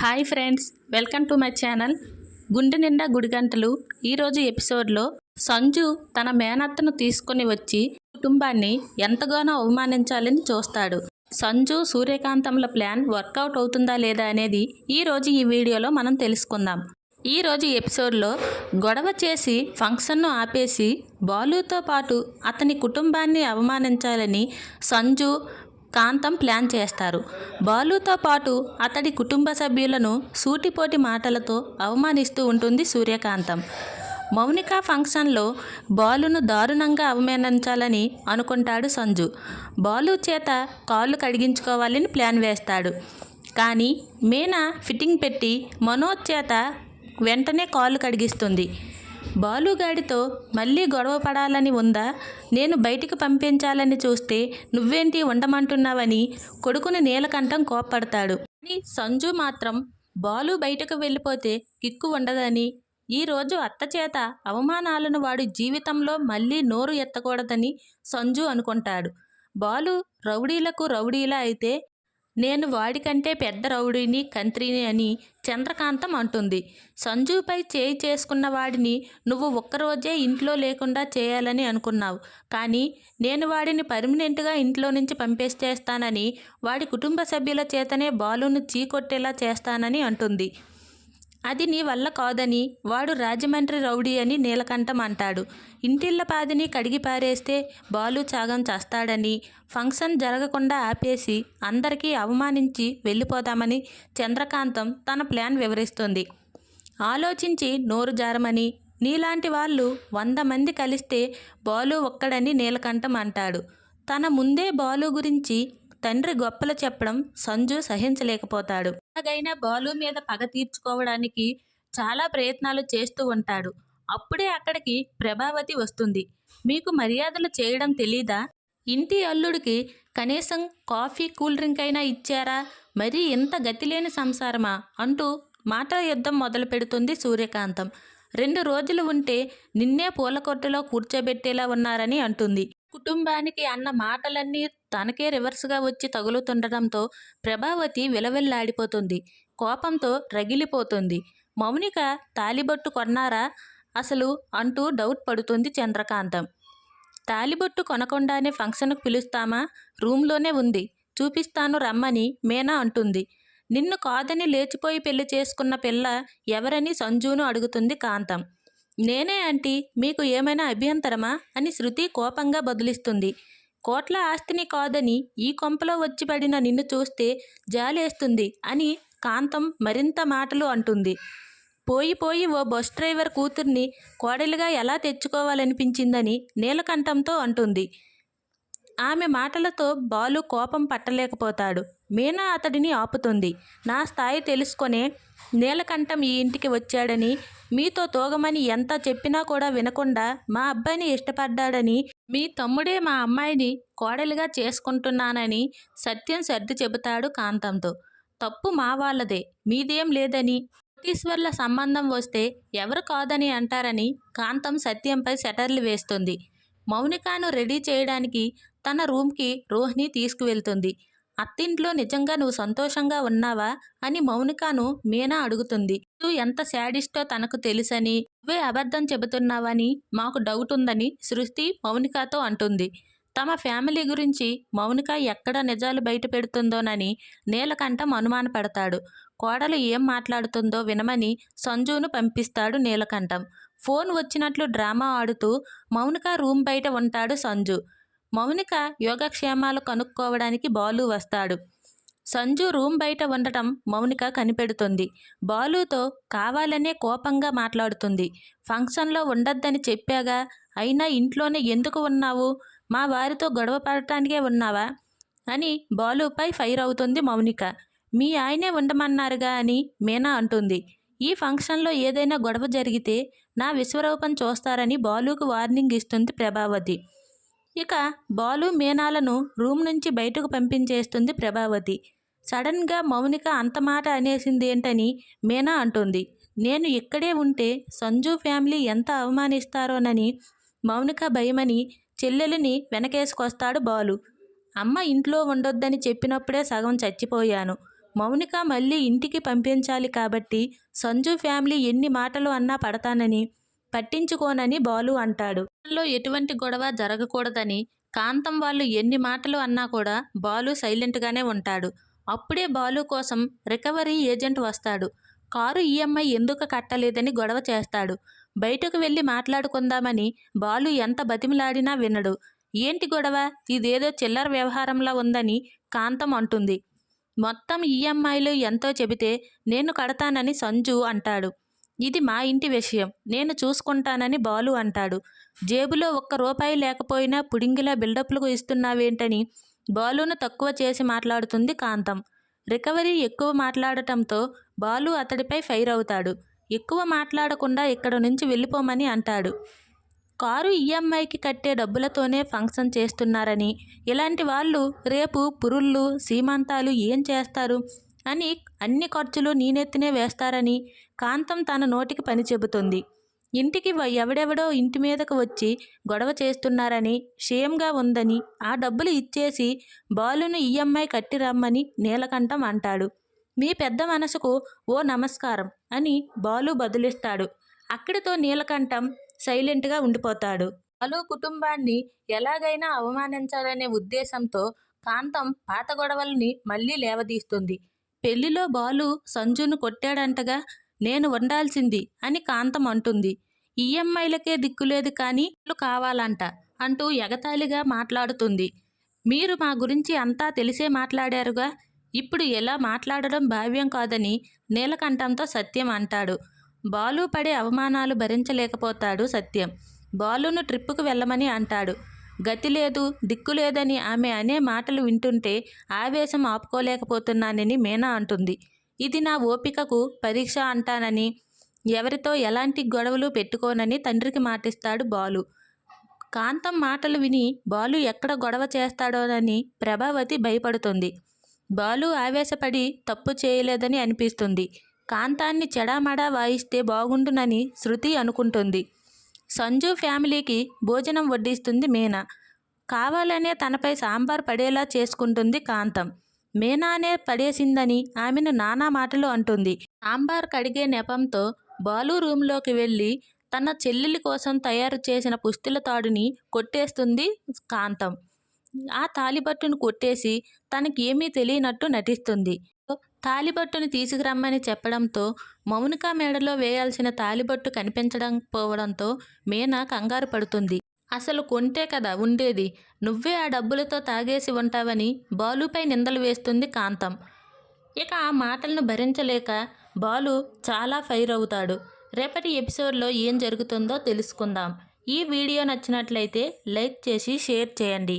Hi friends welcome to my channel. గుండె నిండా గుడిగంటలు. ఈరోజు ఎపిసోడ్లో సంజు తన మేనత్తను తీసుకొని వచ్చి కుటుంబాన్ని ఎంతగానో అవమానించాలని చూస్తాడు. సంజు సూర్యకాంతంల ప్లాన్ వర్కౌట్ అవుతుందా లేదా అనేది ఈరోజు ఈ వీడియోలో మనం తెలుసుకుందాం. ఈరోజు ఎపిసోడ్లో గొడవ చేసి ఫంక్షన్ను ఆపేసి బాలుతో పాటు అతని కుటుంబాన్ని అవమానించాలని సంజు కాంతం ప్లాన్ చేస్తారు. బాలుతో పాటు అతడి కుటుంబ సభ్యులను సూటిపోటి మాటలతో అవమానిస్తూ ఉంటుంది సూర్యకాంతం. మౌనిక ఫంక్షన్లో బాలును దారుణంగా అవమానించాలని అనుకుంటాడు సంజు. బాలు చేత కాళ్ళు కడిగించుకోవాలని ప్లాన్ వేస్తాడు. కానీ మీనా ఫిట్టింగ్ పెట్టి మనోజ్ చేత వెంటనే కాళ్ళు కడిగిస్తుంది. బాలుగాడితో మళ్ళీ గొడవ పడాలని ఉందా? నేను బయటికి పంపించాలని చూస్తే నువ్వేంటి ఉండమంటున్నావని కొడుకుని నీలకంఠం కోప్పడతాడు. కానీ సంజు మాత్రం బాలు బయటకు వెళ్ళిపోతే కిక్కు ఉండదని ఈరోజు అత్త చేత అవమానాలను వాడి జీవితంలో మళ్ళీ నోరు ఎత్తకూడదని సంజు అనుకుంటాడు. బాలు రౌడీలకు రౌడీలా అయితే నేను వాడికంటే పెద్ద రౌడీని కంత్రిని అని చంద్రకాంతం అంటుంది. సంజుపై చేయి చేసుకున్న వాడిని నువ్వు ఒక్కరోజే ఇంట్లో లేకుండా చేయాలని అనుకున్నావు. కానీ నేను వాడిని పర్మనెంట్గా ఇంట్లో నుంచి పంపేచేస్తానని వాడి కుటుంబ సభ్యుల చేతనే బాలును చీకొట్టేలా చేస్తానని అంటుంది. అది నీ వల్ల కాదని వాడు రాజమండ్రి రౌడీ అని నీలకంఠం అంటాడు. ఇంటిళ్ళ పాదిని కడిగి పారేస్తే బాలు చాగం చేస్తాడని ఫంక్షన్ జరగకుండా ఆపేసి అందరికీ అవమానించి వెళ్ళిపోతామని చంద్రకాంతం తన ప్లాన్ వివరిస్తుంది. ఆలోచించి నోరు జారమని నీలాంటి వాళ్ళు వంద మంది కలిస్తే బాలు ఒక్కడని నీలకంఠం అంటాడు. తన ముందే బాలు గురించి తండ్రి గొప్పలు చెప్పడం సంజు సహించలేకపోతాడు. ఎలాగైనా బాలు మీద పగ తీర్చుకోవడానికి చాలా ప్రయత్నాలు చేస్తూ ఉంటాడు. అప్పుడే అక్కడికి ప్రభావతి వస్తుంది. మీకు మర్యాదలు చేయడం తెలీదా? ఇంటి అల్లుడికి కనీసం కాఫీ కూల్ డ్రింక్ అయినా ఇచ్చారా? మరీ ఇంత గతిలేని సంసారమా? అంటూ మాటల యుద్ధం మొదలు పెడుతుంది సూర్యకాంతం. రెండు రోజులు ఉంటే నిన్నే పూల కొట్టులో కూర్చోబెట్టేలా ఉన్నారని అంటుంది. కుటుంబానికి అన్న మాటలన్నీ తనకే రివర్స్గా వచ్చి తగులుతుండటంతో ప్రభావతి విలవిల్లాడిపోతుంది. కోపంతో రగిలిపోతుంది. మౌనిక తాలిబొట్టు కొన్నారా? అసలు అంటూ డౌట్ పడుతుంది చంద్రకాంతం. తాలిబొట్టు కొనకుండానే ఫంక్షన్కు పిలుస్తామా? రూమ్లోనే ఉంది. చూపిస్తాను రమ్మని మీనా అంటుంది. నిన్ను కాదని లేచిపోయి పెళ్ళి చేసుకున్న పిల్ల ఎవరని సంజును అడుగుతుంది కాంతం. నేనే ఆంటీ మీకు ఏమైనా అభ్యంతరమా? అని శృతి కోపంగా బదులిస్తుంది. కోట్ల ఆస్తిని కాదని ఈ కొంపలో వచ్చి పడిన నిన్ను చూస్తే జాలేస్తుంది అని కాంతం మరింత మాటలు అంటుంది. పోయి పోయి ఓ బస్ డ్రైవర్ కూతుర్ని కోడలిగా ఎలా తెచ్చుకోవాలనిపించిందని నీలకంఠంతో అంటుంది. ఆమె మాటలతో బాలు కోపం పట్టలేకపోతాడు. మీనా అతడిని ఆపుతుంది. నా స్థాయి తెలుసుకొనే నీలకంఠం ఈ ఇంటికి వచ్చాడని మీతో తోగమని ఎంత చెప్పినా కూడా వినకుండా మా అబ్బాయిని ఇష్టపడ్డాడని మీ తమ్ముడే మా అమ్మాయిని కోడలిగా చేసుకుంటున్నానని సత్యం సర్ది చెబుతాడు కాంతంతో. తప్పు మా వాళ్ళదే మీదేం లేదని. కోటీశ్వర్ల సంబంధం వస్తే ఎవరు కాదని అంటారని కాంతం సత్యంపై సెటర్లు వేస్తుంది. మౌనికాను రెడీ చేయడానికి తన రూమ్కి రోహిణి తీసుకువెళ్తుంది. అత్తింట్లో నిజంగా నువ్వు సంతోషంగా ఉన్నావా? అని మౌనికాను మీనా అడుగుతుంది. నువ్వు ఎంత శాడిస్టో తనకు తెలుసని నువ్వే అబద్ధం చెబుతున్నావని మాకు డౌట్ ఉందని సృష్టి మౌనికాతో అంటుంది. తమ ఫ్యామిలీ గురించి మౌనిక ఎక్కడ నిజాలు బయట పెడుతుందోనని నీలకంఠం అనుమానపడతాడు. కోడలు ఏం మాట్లాడుతుందో వినమని సంజును పంపిస్తాడు నీలకంఠం. ఫోన్ వచ్చినట్లు డ్రామా ఆడుతూ మౌనిక రూమ్ బయట ఉంటాడు సంజు. మౌనిక యోగక్షేమాలు కనుక్కోవడానికి బాలు వస్తాడు. సంజు రూమ్ బయట ఉండటం మౌనిక కనిపెడుతుంది. బాలుతో కావాలనే కోపంగా మాట్లాడుతుంది. ఫంక్షన్లో ఉండొద్దని చెప్పాగా అయినా ఇంట్లోనే ఎందుకు ఉన్నావు? మా వారితో గొడవ పడటానికే ఉన్నావా? అని బాలుపై ఫైర్ అవుతుంది మౌనిక. మీ ఆయనే ఉండమన్నారుగా అని మీనా అంటుంది. ఈ ఫంక్షన్లో ఏదైనా గొడవ జరిగితే నా విశ్వరూపం చూస్తారని బాలుకు వార్నింగ్ ఇస్తుంది ప్రభావతి. ఇక బాలు మీనాలను రూమ్ నుంచి బయటకు పంపించేస్తుంది ప్రభావతి. సడన్గా మౌనిక అంత మాట అనేసింది ఏంటని మీనా అంటుంది. నేను ఇక్కడే ఉంటే సంజు ఫ్యామిలీ ఎంత అవమానిస్తారోనని మౌనిక భయమని చెల్లెలిని వెనకేసుకొస్తాడు బాలు. అమ్మ ఇంట్లో ఉండొద్దని చెప్పినప్పుడే సగం చచ్చిపోయాను. మౌనిక మళ్ళీ ఇంటికి పంపించాలి కాబట్టి సంజు ఫ్యామిలీ ఎన్ని మాటలు అన్నా పడతానని పట్టించుకోనని బాలు అంటాడు. లో ఎటువంటి గొడవ జరగకూడదని కాంతం వాళ్ళు ఎన్ని మాటలు అన్నా కూడా బాలు సైలెంట్గానే ఉంటాడు. అప్పుడే బాలు కోసం రికవరీ ఏజెంట్ వస్తాడు. కారు ఈఎంఐ ఎందుకు కట్టలేదని గొడవ చేస్తాడు. బయటకు వెళ్ళి మాట్లాడుకుందామని బాలు ఎంత బతిమిలాడినా వినడు. ఏంటి గొడవ? ఇదేదో చిల్లర వ్యవహారంలా ఉందని కాంతం అంటుంది. మొత్తం ఈఎంఐలు ఎంతో చెబితే నేను కడతానని సంజు అంటాడు. ఇది మా ఇంటి విషయం. నేను చూసుకుంటానని బాలు అంటాడు. జేబులో ఒక్క రూపాయి లేకపోయినా పుడింగిలా బిల్డప్లకు ఇస్తున్నావేంటని బాలును తక్కువ చేసి మాట్లాడుతుంది కాంతం. రికవరీ ఎక్కువ మాట్లాడటంతో బాలు అతడిపై ఫైర్ అవుతాడు. ఎక్కువ మాట్లాడకుండా ఇక్కడ నుంచి వెళ్ళిపోమని అంటాడు. కారు ఈఎంఐకి కట్టే డబ్బులతోనే ఫంక్షన్ చేస్తున్నారని. ఇలాంటి వాళ్ళు రేపు పురుళ్ళు సీమంతాలు ఏం చేస్తారు? అని అన్ని ఖర్చులు నేనెత్తినే వేస్తారని కాంతం తన నోటికి పని చెబుతుంది. ఇంటికి ఎవడెవడో ఇంటి మీదకు వచ్చి గొడవ చేస్తున్నారని షేమ్గా ఉందని ఆ డబ్బులు ఇచ్చేసి బాలును ఈఎంఐ కట్టి రమ్మని నీలకంఠం అంటాడు. మీ పెద్ద మనసుకు ఓ నమస్కారం అని బాలు బదులిస్తాడు. అక్కడితో నీలకంఠం సైలెంట్గా ఉండిపోతాడు. అలు కుటుంబాన్ని ఎలాగైనా అవమానించాలనే ఉద్దేశంతో కాంతం పాత గొడవల్ని మళ్ళీ లేవదీస్తుంది. పెళ్ళిలో బాలు సంజును కొట్టాడంటగా నేను ఉండాల్సింది అని కాంతం అంటుంది. ఈఎంఐలకే దిక్కులేదు కానీ ఇల్లు కావాలంట అంటూ ఎగతాళిగా మాట్లాడుతుంది. మీరు మా గురించి అంతా తెలిసే మాట్లాడారుగా. ఇప్పుడు ఎలా మాట్లాడడం భావ్యం కాదని నీలకంఠంతో సత్యం అంటాడు. బాలు పడే అవమానాలు భరించలేకపోతాడు సత్యం. బాలును ట్రిప్పుకు వెళ్ళమని అంటాడు. గతి లేదు దిక్కు లేదని ఆమె అనే మాటలు వింటుంటే ఆవేశం ఆపుకోలేకపోతున్నానని మీనా అంటుంది. ఇది నా ఓపికకు పరీక్ష అంటానని ఎవరితో ఎలాంటి గొడవలు పెట్టుకోనని తండ్రికి మాటిస్తాడు బాలు. కాంతం మాటలు విని బాలు ఎక్కడ గొడవ చేస్తాడోనని ప్రభావతి భయపడుతుంది. బాలు ఆవేశపడి తప్పు చేయలేదని అనిపిస్తుంది. కాంతాన్ని చెడామడా వాయిస్తే బాగుండునని శృతి అనుకుంటుంది. సంజు ఫ్యామిలీకి భోజనం వడ్డిస్తుంది మీనా. కావాలనే తనపై సాంబార్ పడేలా చేసుకుంటుంది కాంతం. మీనానే పడేసిందని ఆమెను నానా మాటలు అంటుంది. సాంబార్ కడిగే నెపంతో బాలు రూమ్లోకి వెళ్ళి తన చెల్లెలి కోసం తయారు చేసిన పుస్తుల తాడుని కొట్టేస్తుంది కాంతం. ఆ తాలిబట్టును కొట్టేసి తనకి ఏమీ తెలియనట్టు నటిస్తుంది. తాలిబొట్టును తీసుకురమ్మని చెప్పడంతో మౌనిక మెడలో వేయాల్సిన తాలిబొట్టు కనిపించడం పోవడంతో మీనా కంగారు పడుతుంది. అసలు కొంటే కదా ఉండేది. నువ్వే ఆ డబ్బులతో తాగేసి ఉంటావని బాలుపై నిందలు వేస్తుంది కాంతం. ఇక ఆ మాటలను భరించలేక బాలు చాలా ఫైర్ అవుతాడు. రేపటి ఎపిసోడ్లో ఏం జరుగుతుందో తెలుసుకుందాం. ఈ వీడియో నచ్చినట్లయితే లైక్ చేసి షేర్ చేయండి.